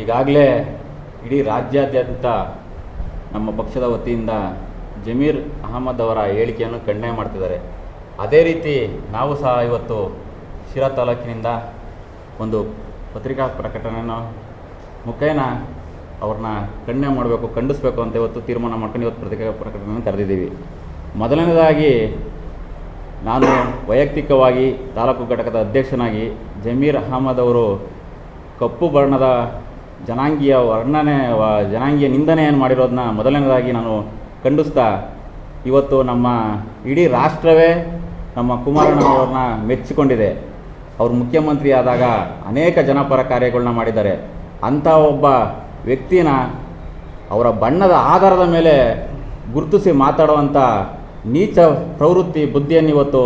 ಈಗಾಗಲೇ ಇಡೀ ರಾಜ್ಯಾದ್ಯಂತ ನಮ್ಮ ಪಕ್ಷದ ವತಿಯಿಂದ ಜಮೀರ್ ಅಹಮದ್ ಅವರ ಹೇಳಿಕೆಯನ್ನು ಖಂಡನೆ ಮಾಡ್ತಿದ್ದಾರೆ. ಅದೇ ರೀತಿ ನಾವು ಸಹ ಇವತ್ತು ಶಿರಾ ತಾಲೂಕಿನಿಂದ ಒಂದು ಪತ್ರಿಕಾ ಪ್ರಕಟಣೆಯನ್ನು ಮುಖೇನ ಅವ್ರನ್ನ ಖಂಡನೆ ಮಾಡಬೇಕು, ಖಂಡಿಸಬೇಕು ಅಂತ ಇವತ್ತು ತೀರ್ಮಾನ ಮಾಡ್ಕೊಂಡು ಇವತ್ತು ಪತ್ರಿಕಾ ಪ್ರಕಟಣೆಯನ್ನು ಕರೆದಿದ್ದೀವಿ. ಮೊದಲನೇದಾಗಿ ನಾನು ವೈಯಕ್ತಿಕವಾಗಿ ತಾಲೂಕು ಘಟಕದ ಅಧ್ಯಕ್ಷನಾಗಿ ಜಮೀರ್ ಅಹಮದ್ ಅವರು ಕಪ್ಪು ಬಣ್ಣದ ಜನಾಂಗೀಯ ವರ್ಣನೆ ಜನಾಂಗೀಯ ನಿಂದನೆಯನ್ನು ಮಾಡಿರೋದನ್ನ ಮೊದಲನೇದಾಗಿ ನಾನು ಖಂಡಿಸ್ತಾ ಇವತ್ತು ನಮ್ಮ ಇಡೀ ರಾಷ್ಟ್ರವೇ ನಮ್ಮ ಕುಮಾರಣ್ಣವ್ರನ್ನ ಮೆಚ್ಚಿಕೊಂಡಿದೆ. ಅವರು ಮುಖ್ಯಮಂತ್ರಿ ಆದಾಗ ಅನೇಕ ಜನಪರ ಕಾರ್ಯಗಳನ್ನ ಮಾಡಿದ್ದಾರೆ. ಅಂಥ ಒಬ್ಬ ವ್ಯಕ್ತಿನ ಅವರ ಬಣ್ಣದ ಆಧಾರದ ಮೇಲೆ ಗುರುತಿಸಿ ಮಾತಾಡುವಂಥ ನೀಚ ಪ್ರವೃತ್ತಿ ಬುದ್ಧಿಯನ್ನು ಇವತ್ತು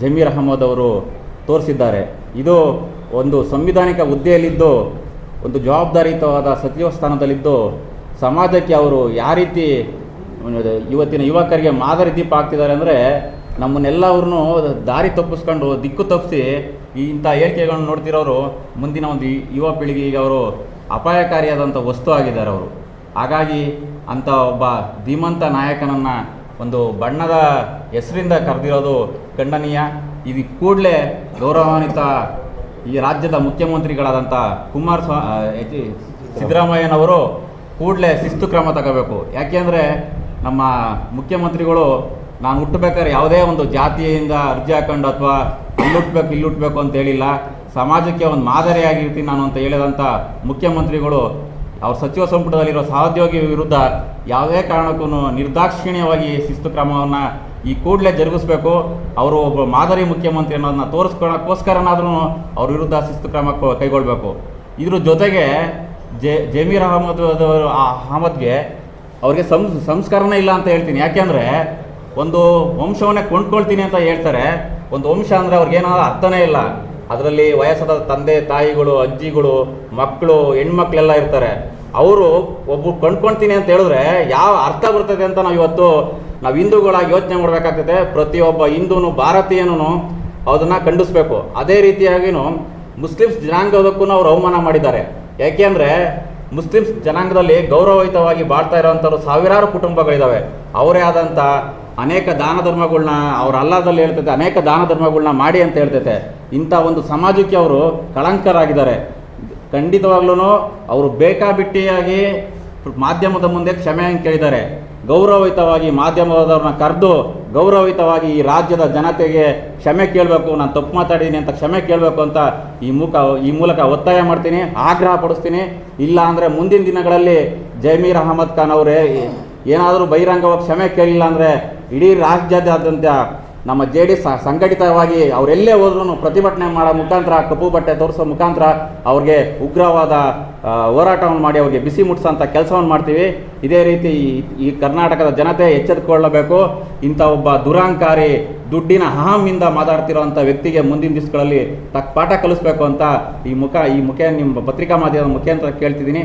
ಜಮೀರ್ ಅಹಮದ್ ಅವರು ತೋರಿಸಿದ್ದಾರೆ. ಇದು ಒಂದು ಸಂವಿಧಾನಿಕ ಹುದ್ದೆಯಲ್ಲಿದ್ದು ಒಂದು ಜವಾಬ್ದಾರಿಯುತವಾದ ಸಚಿವ ಸ್ಥಾನದಲ್ಲಿದ್ದು ಸಮಾಜಕ್ಕೆ ಅವರು ಯಾವ ರೀತಿ ಇವತ್ತಿನ ಯುವಕರಿಗೆ ಮಾದರಿ ದೀಪ ಆಗ್ತಿದ್ದಾರೆ ಅಂದರೆ ನಮ್ಮನ್ನೆಲ್ಲ ಅವ್ರನ್ನೂ ದಾರಿ ತಪ್ಪಿಸ್ಕೊಂಡು ದಿಕ್ಕು ತಪ್ಪಿಸಿ ಇಂಥ ಏರಿಕೆಗಳನ್ನು ನೋಡ್ತಿರೋರು ಮುಂದಿನ ಒಂದು ಯುವ ಪೀಳಿಗೆಗೆ ಅವರು ಅಪಾಯಕಾರಿಯಾದಂಥ ವಸ್ತು ಆಗಿದ್ದಾರೆ ಅವರು. ಹಾಗಾಗಿ ಅಂಥ ಒಬ್ಬ ಧೀಮಂತ ನಾಯಕನನ್ನು ಒಂದು ಬಣ್ಣದ ಹೆಸರಿಂದ ಕರೆದಿರೋದು ಖಂಡನೀಯ. ಇದು ಕೂಡಲೇ ಗೌರವಾನ್ವಿತ ಈ ರಾಜ್ಯದ ಮುಖ್ಯಮಂತ್ರಿಗಳಾದಂಥ ಕುಮಾರಸ್ವಾ ಸಿದ್ದರಾಮಯ್ಯನವರು ಕೂಡಲೇ ಶಿಸ್ತು ಕ್ರಮ ತಗೋಬೇಕು. ಯಾಕೆಂದರೆ ನಮ್ಮ ಮುಖ್ಯಮಂತ್ರಿಗಳು, ನಾನು ಹುಟ್ಟಬೇಕಾದ್ರೆ ಯಾವುದೇ ಒಂದು ಜಾತಿಯಿಂದ ಅರ್ಜಿ ಹಾಕೊಂಡು ಅಥವಾ ಇಲ್ಲುಟ್ಬೇಕು ಇಲ್ಲುಟ್ಬೇಕು ಅಂತ ಹೇಳಿಲ್ಲ. ಸಮಾಜಕ್ಕೆ ಒಂದು ಮಾದರಿಯಾಗಿರ್ತೀನಿ ನಾನು ಅಂತ ಹೇಳಿದಂಥ ಮುಖ್ಯಮಂತ್ರಿಗಳು, ಅವ್ರ ಸಚಿವ ಸಂಪುಟದಲ್ಲಿರೋ ಸಹೋದ್ಯೋಗಿ ವಿರುದ್ಧ ಯಾವುದೇ ಕಾರಣಕ್ಕೂ ನಿರ್ದಾಕ್ಷಿಣ್ಯವಾಗಿ ಶಿಸ್ತು ಕ್ರಮವನ್ನು ಈ ಕೂಡಲೇ ಜರುಗಿಸ್ಬೇಕು. ಅವರು ಒಬ್ಬ ಮಾದರಿ ಮುಖ್ಯಮಂತ್ರಿ ಅನ್ನೋದನ್ನ ತೋರಿಸ್ಕೊಳ್ಳೋಕ್ಕೋಸ್ಕರನಾದ್ರೂ ಅವ್ರ ವಿರುದ್ಧ ಶಿಸ್ತು ಕ್ರಮ ಕೈಗೊಳ್ಳಬೇಕು ಇದ್ರ ಜೊತೆಗೆ ಜೆ, ಜಮೀರ್ ಅಹಮದ್ ಅವರು ಅಹಮದ್ಗೆ ಅವ್ರಿಗೆ ಸಂಸ್ ಸಂಸ್ಕಾರನೇ ಇಲ್ಲ ಅಂತ ಹೇಳ್ತೀನಿ. ಯಾಕೆಂದರೆ ಒಂದು ವಂಶವನ್ನೇ ಕೊಂಡ್ಕೊಳ್ತೀನಿ ಅಂತ ಹೇಳ್ತಾರೆ. ಒಂದು ವಂಶ ಅಂದರೆ ಅವ್ರಿಗೇನಾದ್ರೂ ಅರ್ಥನೇ ಇಲ್ಲ. ಅದರಲ್ಲಿ ವಯಸ್ಸಾದ ತಂದೆ, ತಾಯಿಗಳು, ಅಜ್ಜಿಗಳು, ಮಕ್ಕಳು, ಹೆಣ್ಮಕ್ಳೆಲ್ಲ ಇರ್ತಾರೆ. ಅವರು ಒಬ್ಬರು ಕೊಂಡ್ಕೊಳ್ತೀನಿ ಅಂತ ಹೇಳಿದ್ರೆ ಯಾವ ಅರ್ಥ ಬರ್ತದೆ ಅಂತ ನಾವು ಇವತ್ತು ನಾವು ಹಿಂದೂಗಳಾಗಿ ಯೋಚನೆ ಮಾಡಬೇಕಾಗ್ತದೆ ಪ್ರತಿಯೊಬ್ಬ ಹಿಂದೂನು ಭಾರತೀಯನೂ ಅದನ್ನು ಖಂಡಿಸ್ಬೇಕು. ಅದೇ ರೀತಿಯಾಗಿಯೂ ಮುಸ್ಲಿಮ್ಸ್ ಜನಾಂಗದಕ್ಕೂ ಅವರು ಅವಮಾನ ಮಾಡಿದ್ದಾರೆ. ಯಾಕೆಂದರೆ ಮುಸ್ಲಿಮ್ಸ್ ಜನಾಂಗದಲ್ಲಿ ಗೌರವಯುತವಾಗಿ ಬಾಳ್ತಾ ಇರೋವಂಥವ್ರು ಸಾವಿರಾರು ಕುಟುಂಬಗಳಿದ್ದಾವೆ ಅವರೇ ಆದಂಥ ಅನೇಕ ದಾನ ಧರ್ಮಗಳನ್ನ ಅವ್ರ ಅಲ್ಲಾದಲ್ಲಿ ಹೇಳ್ತೈತೆ, ಅನೇಕ ದಾನ ಧರ್ಮಗಳನ್ನ ಮಾಡಿ ಅಂತ ಹೇಳ್ತೈತೆ. ಇಂಥ ಒಂದು ಸಮಾಜಕ್ಕೆ ಅವರು ಕಳಂಕರಾಗಿದ್ದಾರೆ. ಖಂಡಿತವಾಗ್ಲೂ ಅವರು ಬೇಕಾಬಿಟ್ಟಿಯಾಗಿ ಮಾಧ್ಯಮದ ಮುಂದೆ ಕ್ಷಮೆಯನ್ನು ಕೇಳಿದ್ದಾರೆ. ಗೌರವಯುತವಾಗಿ ಮಾಧ್ಯಮದವ್ರನ್ನ ಕರೆದು ಗೌರವಯುತವಾಗಿ ಈ ರಾಜ್ಯದ ಜನತೆಗೆ ಕ್ಷಮೆ ಕೇಳಬೇಕು, ನಾನು ತಪ್ಪು ಮಾತಾಡಿದ್ದೀನಿ ಅಂತ ಕ್ಷಮೆ ಕೇಳಬೇಕು ಅಂತ ಈ ಮೂಕ ಈ ಮೂಲಕ ಒತ್ತಾಯ ಮಾಡ್ತೀನಿ, ಆಗ್ರಹ ಪಡಿಸ್ತೀನಿ. ಇಲ್ಲ ಅಂದರೆ ಮುಂದಿನ ದಿನಗಳಲ್ಲಿ ಜಮೀರ್ ಅಹಮದ್ ಖಾನ್ ಅವರೇ ಏನಾದರೂ ಬಹಿರಂಗವಾಗಿ ಕ್ಷಮೆ ಕೇಳಿಲ್ಲ ಅಂದರೆ ಇಡೀ ರಾಜ್ಯಾದ್ಯಂತ ನಮ್ಮ ಜೆ ಡಿ ಸಂಘಟಿತವಾಗಿ ಅವರೆಲ್ಲೇ ಹೋದ್ರೂ ಪ್ರತಿಭಟನೆ ಮಾಡೋ ಮುಖಾಂತರ ಕಪ್ಪು ಬಟ್ಟೆ ತೋರಿಸೋ ಮುಖಾಂತರ ಅವ್ರಿಗೆ ಉಗ್ರವಾದ ಹೋರಾಟವನ್ನು ಮಾಡಿ ಅವ್ರಿಗೆ ಬಿಸಿ ಮುಟ್ಸೋಂಥ ಕೆಲಸವನ್ನು ಮಾಡ್ತೀವಿ. ಇದೇ ರೀತಿ ಈ- ಈ ಕರ್ನಾಟಕದ ಜನತೆ ಎಚ್ಚೆತ್ತುಕೊಳ್ಳಬೇಕು ಇಂಥ ಒಬ್ಬ ದುರಾಂಕಾರಿ, ದುಡ್ಡಿನ ಅಹಮಿಂದ ಮಾತಾಡ್ತಿರೋಂಥ ವ್ಯಕ್ತಿಗೆ ಮುಂದಿನ ದಿವಸಗಳಲ್ಲಿ ತಕ್ಕ ಪಾಠ ಕಲಿಸ್ಬೇಕು ಅಂತ ಈ ಮುಖ ಈ ಮುಖ ನಿಮ್ಮ ಪತ್ರಿಕಾ ಮಾಧ್ಯಮದ ಮುಖಾಂತರ ಕೇಳ್ತಿದ್ದೀನಿ.